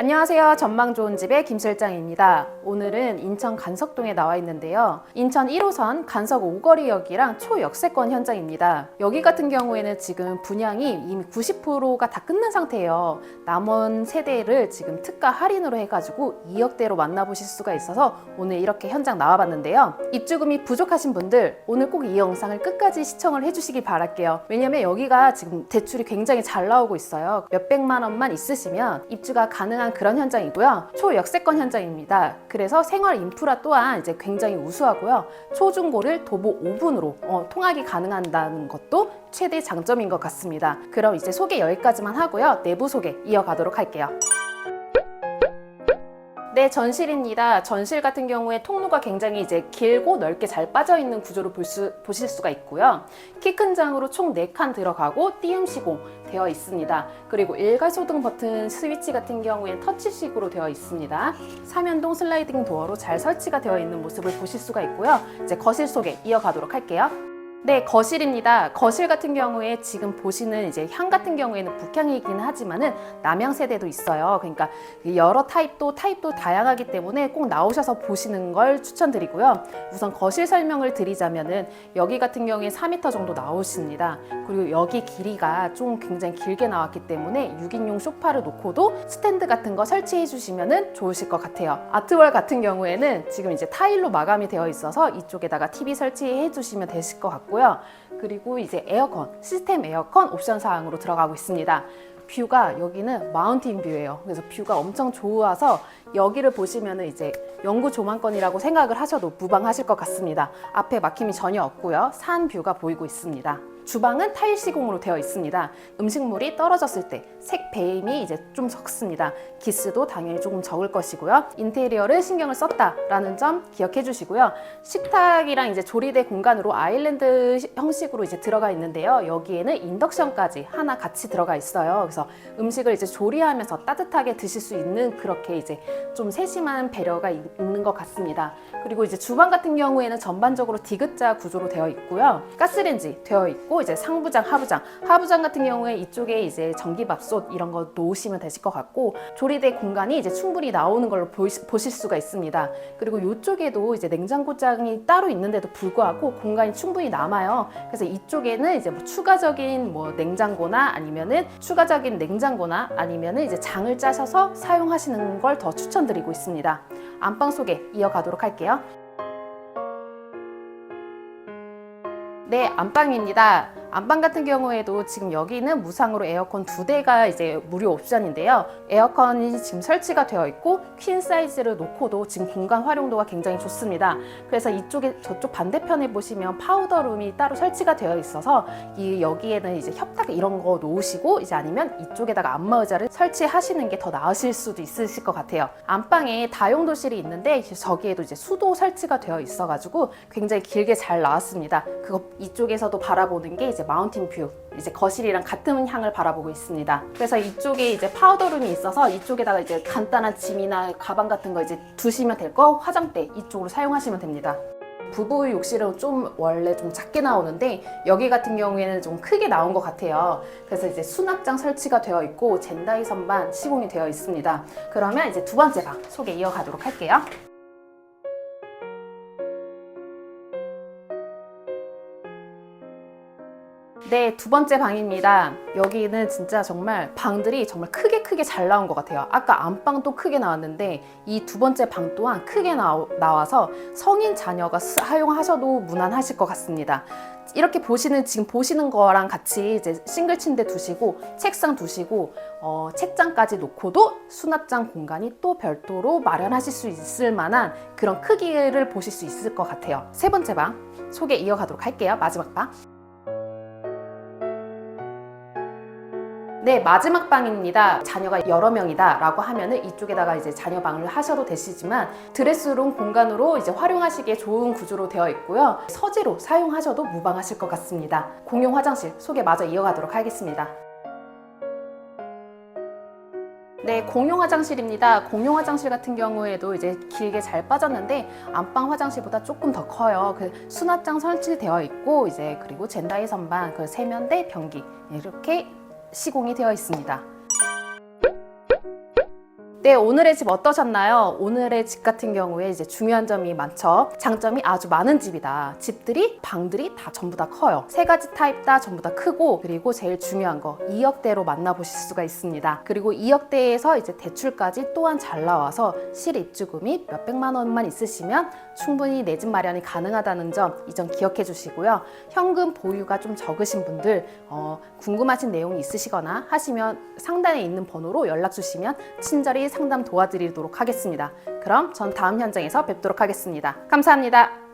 안녕하세요. 전망 좋은 집의 김 실장입니다. 오늘은 인천 간석동에 나와 있는데요. 인천 1호선 간석 오거리역이랑 초역세권 현장입니다. 여기 같은 경우에는 지금 분양이 이미 90%가 다 끝난 상태예요. 남은 세대를 지금 특가 할인으로 해가지고 2억대로 만나보실 수가 있어서 오늘 이렇게 현장 나와봤는데요. 입주금이 부족하신 분들 오늘 꼭 이 영상을 끝까지 시청을 해주시길 바랄게요. 왜냐면 여기가 지금 대출이 굉장히 잘 나오고 있어요. 몇백만 원만 있으시면 입주가 가능한 그런 현장이고요. 초역세권 현장입니다. 그래서 생활 인프라 또한 이제 굉장히 우수하고요. 초중고를 도보 5분으로 어, 통학이 가능한다는 것도 최대 장점인 것 같습니다. 그럼 이제 소개 여기까지만 하고요. 내부 소개 이어가도록 할게요. 네, 전실입니다. 전실 같은 경우에 통로가 굉장히 이제 길고 넓게 잘 빠져 있는 구조로 볼 수, 보실 수가 있고요. 키 큰 장으로 총 4칸 들어가고 띄움 시공 되어 있습니다. 그리고 일괄소등 버튼 스위치 같은 경우엔 터치식으로 되어 있습니다. 사면동 슬라이딩 도어로 잘 설치가 되어 있는 모습을 보실 수가 있고요. 이제 거실 소개 이어가도록 할게요. 네, 거실입니다. 거실 같은 경우에 지금 보시는 이제 향 같은 경우에는 북향이긴 하지만은 남향 세대도 있어요. 그러니까 여러 타입도 타입도 다양하기 때문에 꼭 나오셔서 보시는 걸 추천드리고요. 우선 거실 설명을 드리자면은 여기 같은 경우에 4m 정도 나오십니다. 그리고 여기 길이가 좀 굉장히 길게 나왔기 때문에 6인용 소파를 놓고도 스탠드 같은 거 설치해 주시면은 좋으실 것 같아요. 아트월 같은 경우에는 지금 이제 타일로 마감이 되어 있어서 이쪽에다가 TV 설치해 주시면 되실 것 같고 요. 그리고 이제 에어컨, 시스템 에어컨 옵션 사항으로 들어가고 있습니다. 뷰가 여기는 마운틴 뷰예요. 그래서 뷰가 엄청 좋아서 여기를 보시면은 이제 영구 조망권이라고 생각을 하셔도 무방하실 것 같습니다. 앞에 막힘이 전혀 없고요. 산 뷰가 보이고 있습니다. 주방은 타일 시공으로 되어 있습니다. 음식물이 떨어졌을 때 색 배임이 이제 좀 적습니다. 기스도 당연히 조금 적을 것이고요. 인테리어를 신경을 썼다라는 점 기억해 주시고요. 식탁이랑 이제 조리대 공간으로 아일랜드 형식으로 이제 들어가 있는데요. 여기에는 인덕션까지 하나 같이 들어가 있어요. 그래서 음식을 이제 조리하면서 따뜻하게 드실 수 있는 그렇게 이제 좀 세심한 배려가 있- 있는 것 같습니다. 그리고 이제 주방 같은 경우에는 전반적으로 디귿자 구조로 되어 있고요. 가스레인지 되어 있고 이제 상부장, 하부장, 하부장 같은 경우에 이쪽에 이제 전기밥솥 이런 거 놓으시면 되실 것 같고 조리대 공간이 이제 충분히 나오는 걸로 보이- 보실 수가 있습니다. 그리고 이쪽에도 이제 냉장고장이 따로 있는데도 불구하고 공간이 충분히 남아요. 그래서 이쪽에는 이제 뭐 추가적인 뭐 냉장고나 아니면은 추가적인 냉장고나 아니면은 이제 장을 짜셔서 사용하시는 걸 더 추천드리고 있습니다. 안방 소개 이어가도록 할게요. 네, 안방입니다. 안방 같은 경우에도 지금 여기는 무상으로 에어컨 두 대가 이제 무료 옵션인데요. 에어컨이 지금 설치가 되어 있고 퀸 사이즈를 놓고도 지금 공간 활용도가 굉장히 좋습니다. 그래서 이쪽에 저쪽 반대편에 보시면 파우더룸이 따로 설치가 되어 있어서 이 여기에는 이제 협탁 이런 거 놓으시고 이제 아니면 이쪽에다가 안마 의자를 설치하시는 게 더 나으실 수도 있으실 것 같아요. 안방에 다용도실이 있는데 저기에도 이제 수도 설치가 되어 있어가지고 굉장히 길게 잘 나왔습니다. 그거 이쪽에서도 바라보는 게 이제 마운틴 뷰. 이제 거실이랑 같은 향을 바라보고 있습니다. 그래서 이쪽에 이제 파우더룸이 있어서 이쪽에다가 이제 간단한 짐이나 가방 같은 거 이제 두시면 될 거 화장대 이쪽으로 사용하시면 됩니다. 부부 욕실은 좀 원래 좀 작게 나오는데 여기 같은 경우에는 좀 크게 나온 것 같아요. 그래서 이제 수납장 설치가 되어 있고 젠다이 선반 시공이 되어 있습니다. 그러면 이제 두 번째 방 소개 이어가도록 할게요. 네, 두 번째 방입니다. 여기는 진짜 정말 방들이 정말 크게 크게 잘 나온 것 같아요. 아까 안방도 크게 나왔는데 이 두 번째 방 또한 크게 나오, 나와서 성인 자녀가 스- 사용하셔도 무난하실 것 같습니다. 이렇게 보시는 지금 보시는 거랑 같이 이제 싱글 침대 두시고 책상 두시고 어, 책장까지 놓고도 수납장 공간이 또 별도로 마련하실 수 있을 만한 그런 크기를 보실 수 있을 것 같아요. 세 번째 방 소개 이어가도록 할게요. 마지막 방. 네, 마지막 방입니다. 자녀가 여러 명이다 라고 하면은 이쪽에다가 이제 자녀 방을 하셔도 되시지만 드레스룸 공간으로 이제 활용하시기에 좋은 구조로 되어 있고요. 서재로 사용하셔도 무방하실 것 같습니다. 공용 화장실 소개 마저 이어가도록 하겠습니다. 네, 공용 화장실입니다. 공용 화장실 같은 경우에도 이제 길게 잘 빠졌는데 안방 화장실보다 조금 더 커요. 그 수납장 설치되어 있고 이제 그리고 젠다이 선반, 그 세면대, 변기 이렇게 시공이 되어 있습니다. 네, 오늘의 집 어떠셨나요? 오늘의 집 같은 경우에 이제 중요한 점이 많죠. 장점이 아주 많은 집이다. 집들이, 방들이 다 전부 다 커요. 세 가지 타입 다 전부 다 크고, 그리고 제일 중요한 거, 2억대로 만나보실 수가 있습니다. 그리고 2억대에서 이제 대출까지 또한 잘 나와서 실 입주금 이 몇백만 원만 있으시면 충분히 내 집 마련이 가능하다는 점, 이 점 기억해 주시고요. 현금 보유가 좀 적으신 분들, 어, 궁금하신 내용이 있으시거나 하시면 상단에 있는 번호로 연락 주시면 친절히 상담 도와드리도록 하겠습니다. 그럼 전 다음 현장에서 뵙도록 하겠습니다. 감사합니다.